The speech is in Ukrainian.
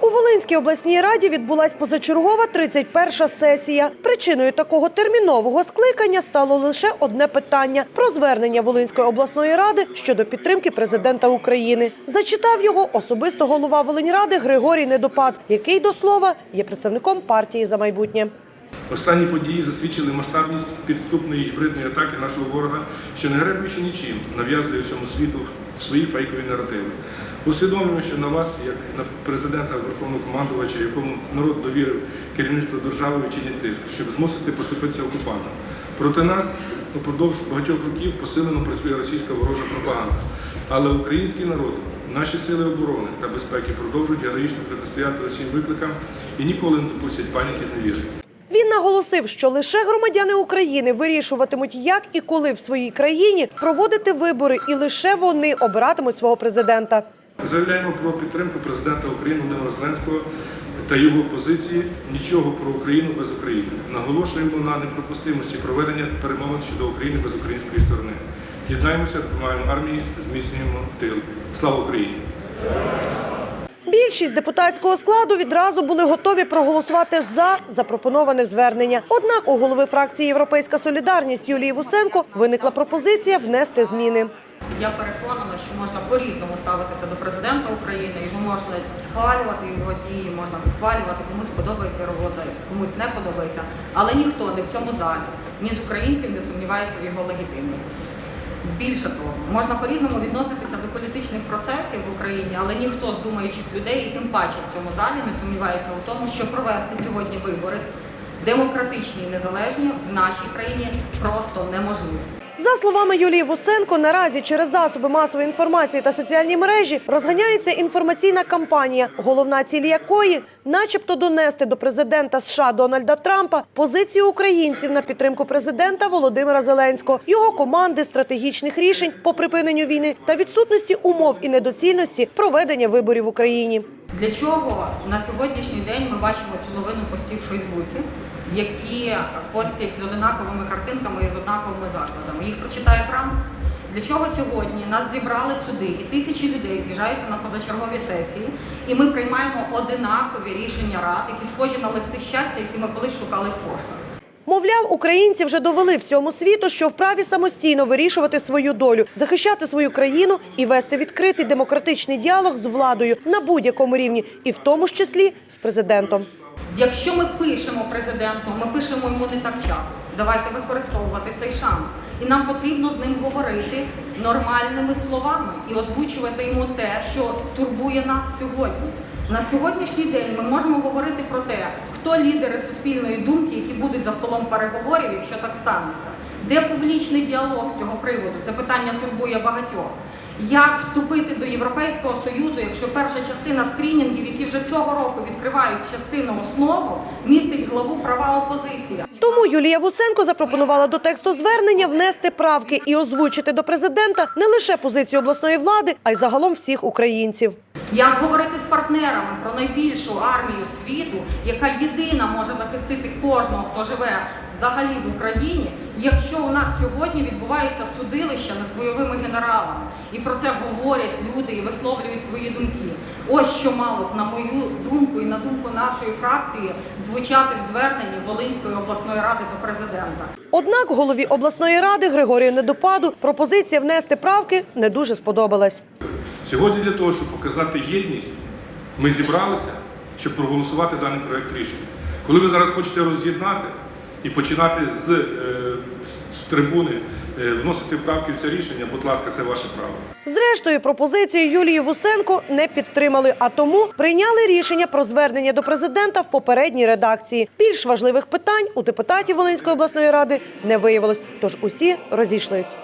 У Волинській обласній раді відбулась позачергова 31-ша сесія. Причиною такого термінового скликання стало лише одне питання про звернення Волинської обласної ради щодо підтримки президента України. Зачитав його особисто голова Волиньради Григорій Недопад, який до слова є представником партії за майбутнє. Останні події засвідчили масштабність підступної гібридної атаки нашого ворога, що не гребуючи нічим, нав'язує всьому світу свої фейкові наративи. Усвідомлюємо, що на вас, як на президента Верховного командувача, якому народ довірив керівництво держави чинять тиск, щоб змусити поступитися окупантам. Проти нас упродовж багатьох років посилено працює російська ворожа пропаганда. Але український народ, наші сили оборони та безпеки продовжують героїчно протистояти усім викликам і ніколи не допустять паніки з невіри. Він наголосив, що лише громадяни України вирішуватимуть, як і коли в своїй країні проводити вибори, і лише вони обиратимуть свого президента. Заявляємо про підтримку президента України Володимира Зеленського та його позиції нічого про Україну без України. Наголошуємо на неприпустимості проведення перемовин щодо України без української сторони. Єднаємося, допомагаємо армії, зміцнюємо тил. Слава Україні! Більшість депутатського складу відразу були готові проголосувати за запропоноване звернення. Однак у голови фракції Європейська солідарність Юлії Вусенко виникла пропозиція внести зміни. Я переконана, що можна по-різному ставитися до президента України. Його можна схвалювати, його дії можна схвалювати, комусь подобається робота, комусь не подобається. Але ніхто не в цьому залі, ні з українців не сумнівається в його легітимності. Більше того, можна по-різному відноситися до політичних процесів в Україні, але ніхто з думаючих людей, і тим паче в цьому залі, не сумнівається у тому, що провести сьогодні вибори демократичні і незалежні в нашій країні просто неможливо. За словами Юлії Вусенко, наразі через засоби масової інформації та соціальні мережі розганяється інформаційна кампанія, головна ціль якої, начебто, донести до президента США Дональда Трампа позицію українців на підтримку президента Володимира Зеленського, його команди стратегічних рішень по припиненню війни та відсутності умов і недоцільності проведення виборів в Україні. Для чого на сьогоднішній день ми бачимо цю новину постів в Фейсбуці, які постять з однаковими картинками і з однаковими закладами? Їх прочитає Трамп. Для чого сьогодні нас зібрали сюди, і тисячі людей з'їжджаються на позачергові сесії, і ми приймаємо одинакові рішення рад, які схожі на листи щастя, які ми колись шукали в поштах. Мовляв, українці вже довели всьому світу, що вправі самостійно вирішувати свою долю, захищати свою країну і вести відкритий демократичний діалог з владою на будь-якому рівні, і в тому числі з президентом. Якщо ми пишемо президенту, ми пишемо йому не так часто. Давайте використовувати цей шанс. І нам потрібно з ним говорити нормальними словами і озвучувати йому те, що турбує нас сьогодні. На сьогоднішній день ми можемо говорити про те, хто лідери суспільної думки, які будуть за столом переговорів, якщо так станеться. Де публічний діалог з цього приводу? Це питання турбує багатьох. Як вступити до Європейського Союзу, якщо перша частина скрінінгів, які вже цього року відкривають частину основу, містить главу права опозиції? Тому Юлія Вусенко запропонувала до тексту звернення внести правки і озвучити до президента не лише позицію обласної влади, а й загалом всіх українців. Як говорити з партнерами про найбільшу армію світу, яка єдина може захистити кожного, хто живе взагалі в Україні, якщо у нас сьогодні відбувається судилище над бойовими генералами, і про це говорять люди і висловлюють свої думки. Ось що мало б, на мою думку і на думку нашої фракції, звучати в зверненні Волинської обласної ради до президента. Однак голові обласної ради Григорію Недопаду пропозиція внести правки не дуже сподобалась. Сьогодні для того, щоб показати єдність, ми зібралися, щоб проголосувати даний проект рішення. Коли ви зараз хочете роз'єднати і починати з, е, з трибуни е, вносити правки в це рішення, будь ласка, це ваше право. Зрештою, пропозицію Юлії Вусенко не підтримали, а тому прийняли рішення про звернення до президента в попередній редакції. Більш важливих питань у депутатів Волинської обласної ради не виявилось, тож усі розійшлись.